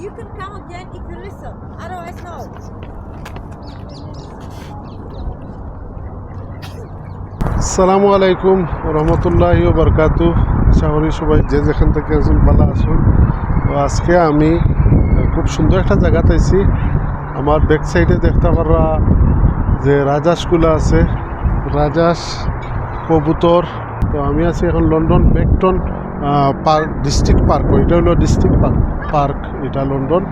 You can come again if you listen. Otherwise, no. সালামু আলাইকুম রহমতুল্লাহ বরকাতু আশা সবাই যে যেখান থেকে আসুন ভালো আসুন তো আজকে আমি খুব সুন্দর একটা জায়গা তাইছি আমার ব্যাক সাইডে দেখতে পারা যে রাজাসগুলো আছে। রাজাস কবুতর। তো আমি আছি এখন London Beckton. Park district park এটা হলো ডিস্ট্রিক্ট পার্ক পার্ক এটা লন্ডন।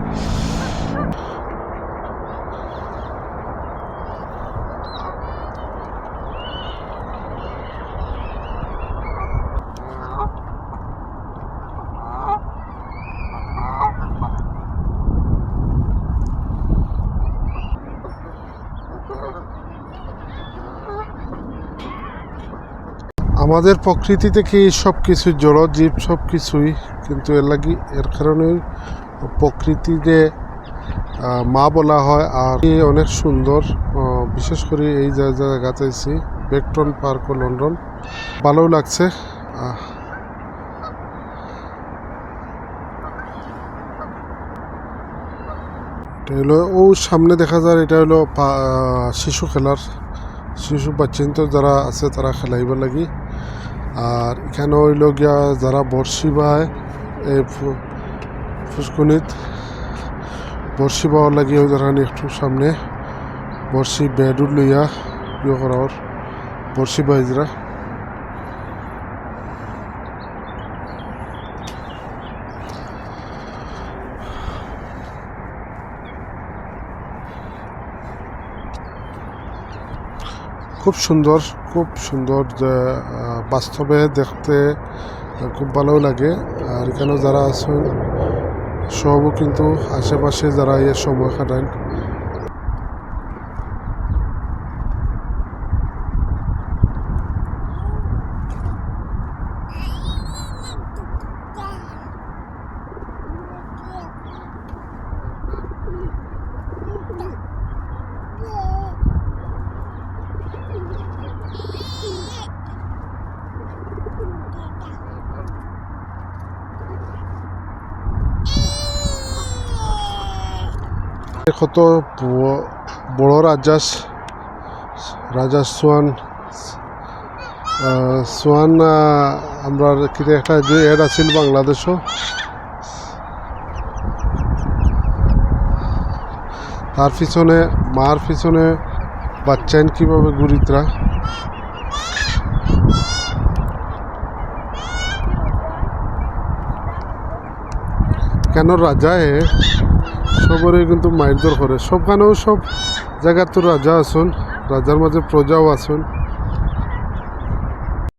আমাদের প্রকৃতি থেকে সব কিছু জড় জীব সব কিছুই কিন্তু এর লাগি এর কারণেই প্রকৃতিকে আহ, মা বলা হয় আর অনেক সুন্দর বিশেষ করে এই যে জায়গাতে আছি বেকটন পার্ক ও লন্ডন ভালো লাগছে এটা হলো ও সামনে দেখা যায় এটা হলো শিশু খেলার শিশু বাচ্চিন্ত যারা আছে তারা খেলাইব লাগি। আর এখানে হইল গিয়া যারা বর্ষি বায় ফুসকুনিত বর্ষি বাওয়ার লাগি ওই যারা একটু সামনে বর্ষি বেডুর লইয়া ইয়ে করার বর্ষি বাইজরা। খুব সুন্দর খুব সুন্দর বাস্তবে দেখতে খুব ভালো লাগে। আর এখানে যারা আছেন, সবও কিন্তু আশেপাশে যারা এর সময় কাটান কত বড় রাজাস রাজা সোয়ান সোয়ান আমরা কিতে একটা যে এড আছিল বাংলাদেশও। তার পিছনে, মার পিছনে বাচ্চাইন কীভাবে গুরিতরা? কেন রাজা এ? সবরে কিন্তু মারধর করে। সবখানেও সব জায়গার তো রাজা আসুন রাজার মাঝে প্রজাও আসুন